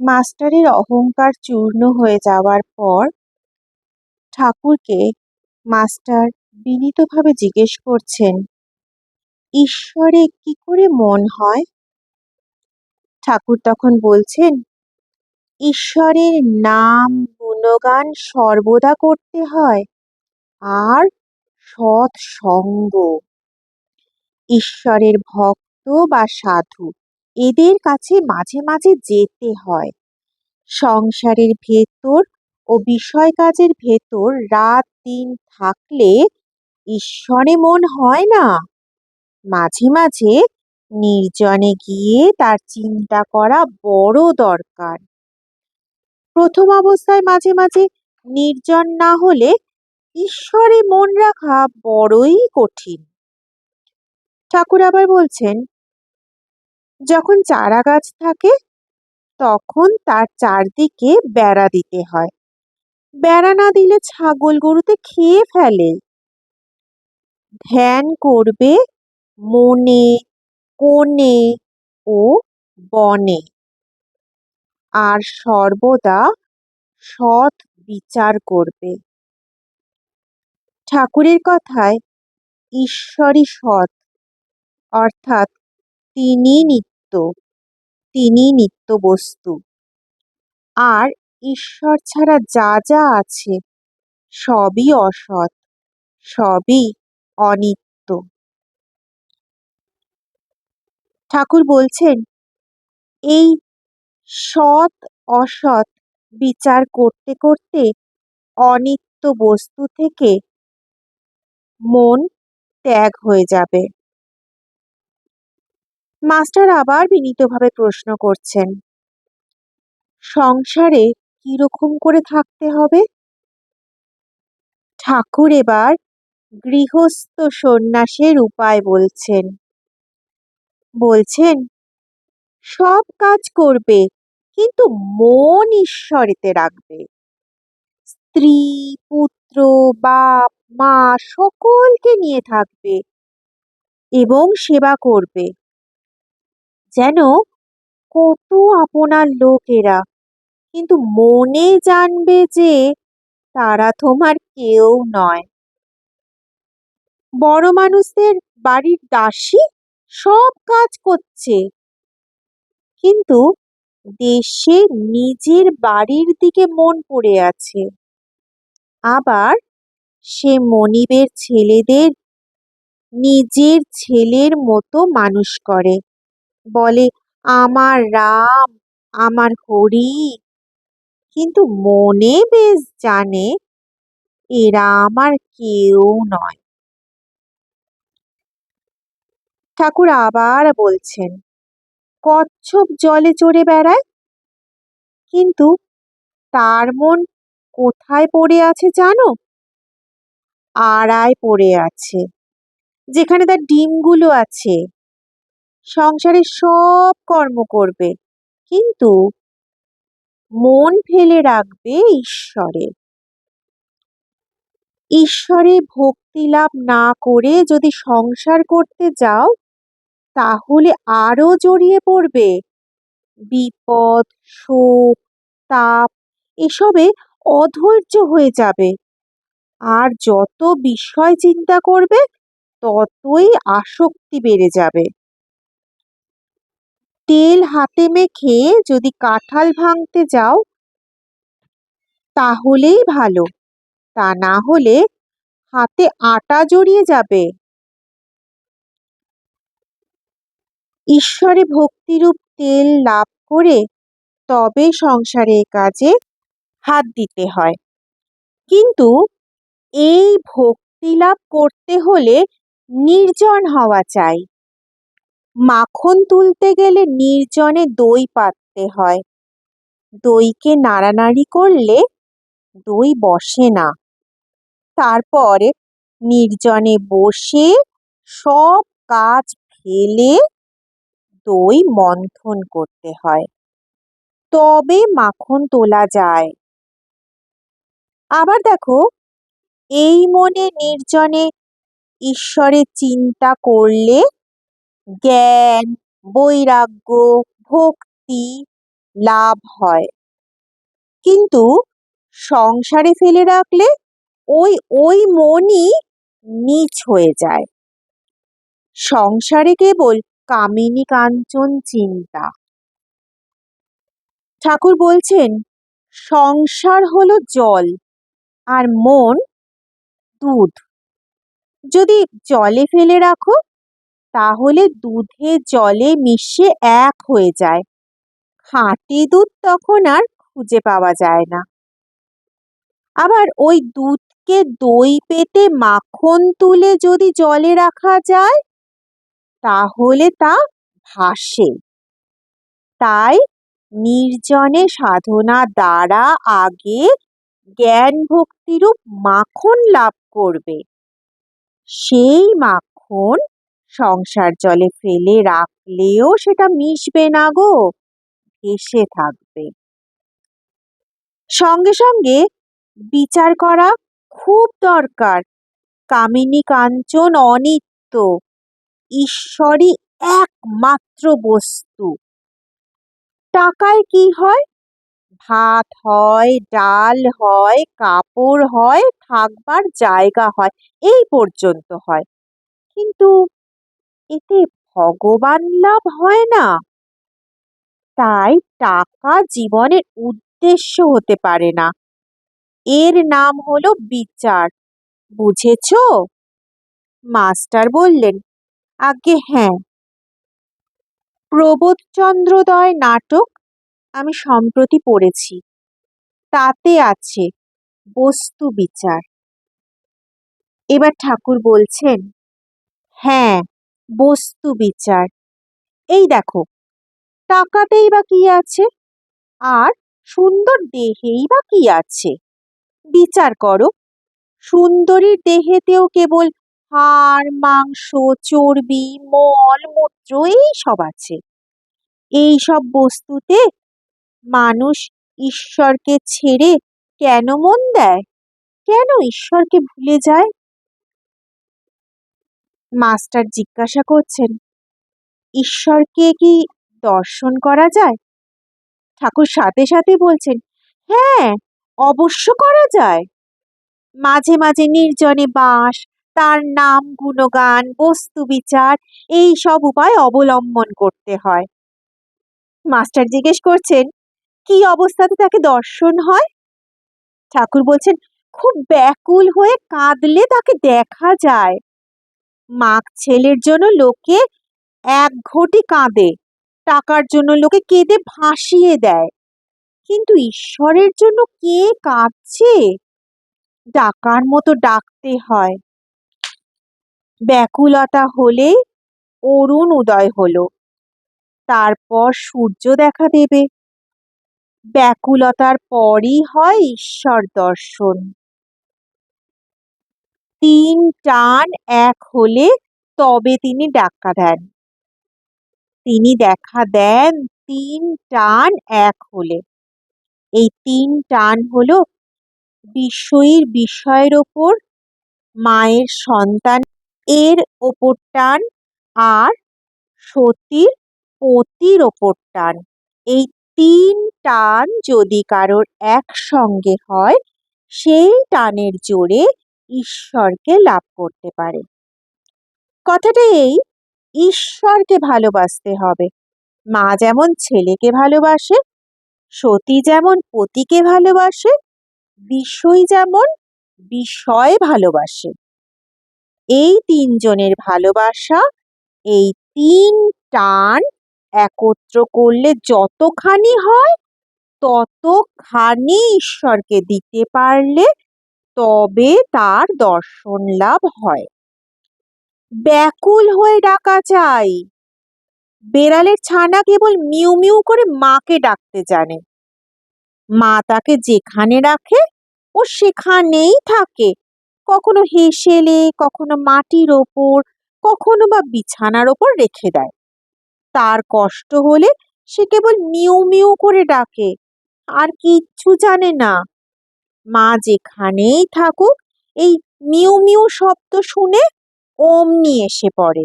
মাস্টারের অহংকার চূর্ণ হয়ে যাওয়ার পর ঠাকুরকে মাস্টার বিনীতভাবে জিজ্ঞেস করছেন, ঈশ্বরে কি করে মন হয়? ঠাকুর তখন বলছেন, ঈশ্বরের নাম গুণগান সর্বদা করতে হয়, আর সৎ সঙ্গ ঈশ্বরের ভক্ত বা সাধু এদের কাছে মাঝে মাঝে যেতে হয়। সংসারের ভেতর ও বিষয় কাজের ভেতর রাত দিন থাকলে ঈশ্বরে মন হয় না। মাঝে মাঝে নির্জনে গিয়ে তার চিন্তা করা বড় দরকার। প্রথম অবস্থায় মাঝে মাঝে নির্জন না হলে ঈশ্বরে মন রাখা বড়ই কঠিন। ঠাকুর আবার বলছেন যখন চারা গাছ থাকে, তখন তার চারদিকে বেড়া দিতে হয়। বেড়া না দিলে ছাগল গরুতে খেয়ে ফেলে। ধ্যান করবে মনে, কোণে ও বনে। আর সর্বদা সৎ বিচার করবে। ঠাকুরের কথায় ঈশ্বরই সৎ, অর্থাৎ তিনি নিত্য তিনি নিত্য বস্তু। আর ঈশ্বর ছাড়া যা যা আছে, সবই অসৎ, সবই অনিত্য। ঠাকুর বলছেন, এই সৎ, অসৎ বিচার করতে করতে অনিত্য বস্তু থেকে মন ত্যাগ হয়ে যাবে। মাস্টার আবার বিনীতভাবে প্রশ্ন করছেন, সংসারে কীরকম করে থাকতে হবে? ঠাকুর এবার গৃহস্থ সন্ন্যাসের উপায় বলছেন। বলছেন, সব কাজ করবে, কিন্তু মন ঈশ্বরেতে রাখবে। স্ত্রী, পুত্র, বাপ, মা সকলকে নিয়ে থাকবে এবং সেবা করবে। যেন কত আপনার লোকেরা। কিন্তু মনে জানবে যে তারা তোমার কেউ নয়। বড় মানুষদের বাড়ির দাসী সব কাজ করছে। কিন্তু দেশে নিজের বাড়ির দিকে মন পড়ে আছে। আবার সে মনিবের ছেলেদের নিজের ছেলের মতো মানুষ করে। বলে, আমার রাম, আমার হরি। কিন্তু মনে বেশ জানে, এরা আমার কেউ নয়। ঠাকুর আবার বলছেন, কচ্ছপ জলে চড়ে বেড়ায়, কিন্তু তার মন কোথায় পড়ে আছে জানো? আড়ায় পড়ে আছে, যেখানে তার ডিমগুলো আছে। সংসারে সব কর্ম করবে। কিন্তু মন ফেলে রাখবে ঈশ্বরে। ঈশ্বরে ভক্তি লাভ না করে যদি সংসার করতে যাও, তাহলে আরও জড়িয়ে পড়বে। বিপদ, শোক, তাপ, এসবে অধৈর্য হয়ে যাবে। আর যত বিষয় চিন্তা করবে, ততই আসক্তি বেড়ে যাবে। তেল হাতে মেখে যদি কাঁঠাল ভাঙতে যাও, তাহলেই ভালো। তা না হলে হাতে আটা জড়িয়ে যাবে। ঈশ্বরে ভক্তিরূপ তেল লাভ করে তবে সংসারের কাজে হাত দিতে হয়। কিন্তু এই ভক্তি লাভ করতে হলে নির্জন হওয়া চাই। মাখন তুলতে গেলে নির্জনে দই পাততে হয়। দইকে নাড়ানাড়ি করলে দই বসে না। তারপরে নির্জনে বসে সব কাজ ফেলে দই মন্থন করতে হয়। তবে মাখন তোলা যায়। আবার দেখো, এই মনে নির্জনে ঈশ্বরের চিন্তা করলে জ্ঞান, বৈরাগ্য, ভক্তি লাভ হয়। কিন্তু সংসারে ফেলে রাখলে ওই ওই মনই নিচ হয়ে যায়। সংসারে কেবল কামিনী কাঞ্চন চিন্তা। ঠাকুর বলছেন, সংসার হলো জল আর মন দুধ। যদি জলে ফেলে রাখো তাহলে দুধে জলে মিশে এক হয়ে যায়। খাঁটি দুধ তখন আর খুঁজে পাওয়া যায় না। আবার ওই দুধকে দই পেতে মাখন তুলে যদি জলে রাখা যায়, তাহলে তা ভাসে। তাই নির্জনে সাধনা দ্বারা আগে জ্ঞান ভক্তিরূপ মাখন লাভ করবে। সেই মাখন সংসার জলে ফেলে রাখলেও সেটা মিশবে না গো, ভেসে থাকবে। সঙ্গে সঙ্গে বিচার করা খুব দরকার। কামিনী কাঞ্চন অনিত্য, ঈশ্বরই একমাত্র বস্তু। টাকায় কি হয়? ভাত হয়, ডাল হয়, কাপড় হয়, থাকবার জায়গা হয়, এই পর্যন্ত হয়। কিন্তু এতে ভগবান লাভ হয় না। তাই টাকা জীবনের উদ্দেশ্য হতে পারে না। এর নাম হলো বিচার। বুঝেছ? মাস্টার বললেন আগে হ্যাঁ। প্রবোধচন্দ্রদয় নাটক আমি সম্প্রতি পড়েছি। তাতে আছে বস্তু বিচার। এবার ঠাকুর বলছেন হ্যাঁ বস্তু বিচার। এই দেখো, টাকাতেই বা কি আছে? আর সুন্দর দেহেই বা কি আছে? বিচার করো। সুন্দরীর দেহেতেও কেবল হাড়, মাংস, চর্বি, মল, মূত্র, এই সব আছে। এই সব বস্তুতে মানুষ ঈশ্বরকে ছেড়ে কেন মন দেয়? কেন ঈশ্বরকে ভুলে যায়? মাস্টার জিজ্ঞাসা করছেন, ঈশ্বরকে কি দর্শন করা যায়? ঠাকুর সাথে সাথে বলছেন হ্যাঁ অবশ্য করা যায়। মাঝে মাঝে নির্জনে বাস, তার নাম, গুণগান, বস্তু বিচার, এই সব উপায় অবলম্বন করতে হয়। মাস্টার জিজ্ঞেস করছেন, কি অবস্থাতে তাকে দর্শন হয়? ঠাকুর বলছেন, খুব ব্যাকুল হয়ে কাঁদলে তাকে দেখা যায়। মাক ছেলের জন্য লোকে এক ঘটি কাঁদে, টাকার জন্য লোকে কেঁদে ভাসিয়ে দেয়। কিন্তু ঈশ্বরের জন্য কে কাঁদছে? ডাকার মতো ডাকতে হয়। ব্যাকুলতা হলে অরুণ উদয় হলো। তারপর সূর্য দেখা দেবে। ব্যাকুলতার পরই হয় ঈশ্বর দর্শন। তিন টান এক হলে তবে তিনি ডাক্কা দেন। তিনি দেখা দেন তিন টান এক হলে। এই তিন টান হলো বিষয়ীর বিষয়ের ওপর, মায়ের সন্তান এর ওপর টান আর সতীর পতির ওপর টান। এই তিন টান যদি কারোর একসঙ্গে হয়, সেই টানের জোরে ঈশ্বরকে লাভ করতে পারে। কথাটা এই, ঈশ্বরকে ভালোবাসতে হবে। মা যেমন ছেলেকে ভালোবাসে, সতী যেমন পতিকে ভালোবাসে, বিষয় যেমন বিষয় ভালোবাসে। এই তিনজনের ভালোবাসা, এই তিন টান একত্র করলে যতখানি হয়, ততখানি ঈশ্বরকে দিতে পারলে তবে তার দর্শন লাভ হয়। ব্যাকুল হয়ে ডাকা চাই বেড়ালের ছানা কেবল মিউ মিউ করে মাকে ডাকতে জানে। মা তাকে যেখানে রাখে, ও সেখানেই থাকে। কখনো হেসেলে, কখনো মাটির ওপর, কখনো বা বিছানার ওপর রেখে দেয়। তার কষ্ট হলে সে কেবল মিউ মিউ করে ডাকে। আর কিচ্ছু জানে না। মা যেখানেই থাকুক এই মিউ মিউ শব্দ শুনে অমনি এসে পড়ে।